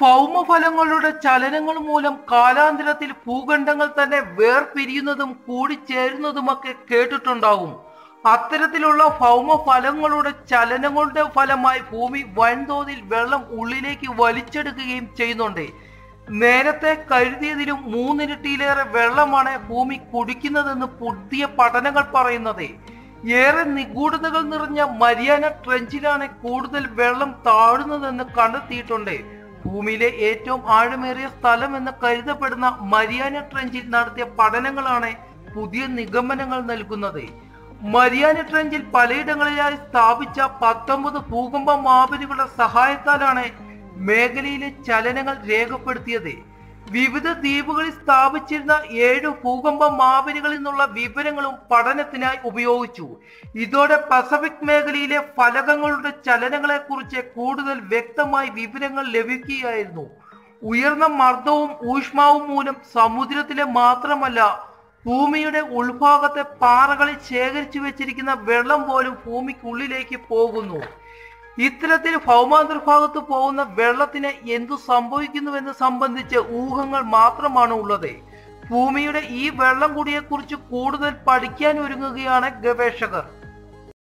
ഭൗമഫലങ്ങളുടെ ചലനങ്ങൾ മൂലം കാലാന്തരത്തിൽ ഭൂഖണ്ഡങ്ങൾ തന്നെ വേർപിരിയുന്നതും കൂടിച്ചേരുന്നതുമൊക്കെ കേട്ടിട്ടുണ്ടാകും. അത്തരത്തിലുള്ള ഭൗമഫലങ്ങളുടെ ചലനങ്ങളുടെ ഫലമായി ഭൂമി വൻതോതിൽ വെള്ളം ഉള്ളിലേക്ക് വലിച്ചെടുക്കുകയും ചെയ്യുന്നുണ്ട്. നേരത്തെ കരുതിയതിലും മൂന്നിരട്ടിയിലേറെ വെള്ളമാണ് ഭൂമി കുടിക്കുന്നതെന്ന് പുതിയ പഠനങ്ങൾ പറയുന്നത്. ഏറെ നിഗൂഢതകൾ നിറഞ്ഞ മരിയാന ട്രെഞ്ചിലാണ് കൂടുതൽ വെള്ളം താഴുന്നതെന്ന് കണ്ടെത്തിയിട്ടുണ്ട്. ഭൂമിയിലെ ഏറ്റവും ആഴമേറിയ സ്ഥലം എന്ന് കരുതപ്പെടുന്ന മരിയാന ട്രെഞ്ചിൽ നടത്തിയ പഠനങ്ങളാണ് പുതിയ നിഗമനങ്ങൾ നൽകുന്നത്. മരിയാന ട്രെഞ്ചിൽ പലയിടങ്ങളിലായി സ്ഥാപിച്ച പത്തൊമ്പത് ഭൂകമ്പ മാപനികളുടെ സഹായത്താലാണ് മേഖലയിലെ ചലനങ്ങൾ രേഖപ്പെടുത്തിയത്. വിവിധ ദ്വീപുകളിൽ സ്ഥാപിച്ചിരുന്ന ഏഴ് ഭൂകമ്പ മാപിനികളിൽ നിന്നുള്ള വിവരങ്ങളും പഠനത്തിനായി ഉപയോഗിച്ചു. ഇതോടെ പസഫിക് മേഖലയിലെ ഫലകങ്ങളുടെ ചലനങ്ങളെക്കുറിച്ച് കൂടുതൽ വ്യക്തമായി വിവരങ്ങൾ ലഭിക്കുകയായിരുന്നു. ഉയർന്ന മർദ്ദവും ഊഷ്മാവും മൂലം സമുദ്രത്തിലെ മാത്രമല്ല ഭൂമിയുടെ ഉൾഭാഗത്തെ പാറകളിൽ ശേഖരിച്ചു വെച്ചിരിക്കുന്ന വെള്ളം പോലും ഭൂമിക്കുള്ളിലേക്ക് പോകുന്നു. ഇത്തരത്തിൽ ഭൗമാന്തർഭാഗത്ത് പോകുന്ന വെള്ളത്തിന് എന്തു സംഭവിക്കുന്നുവെന്ന് സംബന്ധിച്ച് ഊഹങ്ങൾ മാത്രമാണ് ഉള്ളത്. ഭൂമിയുടെ ഈ വെള്ളം കൂടിയെക്കുറിച്ച് കൂടുതൽ പഠിക്കാൻ ഒരുങ്ങുകയാണ് ഗവേഷകർ.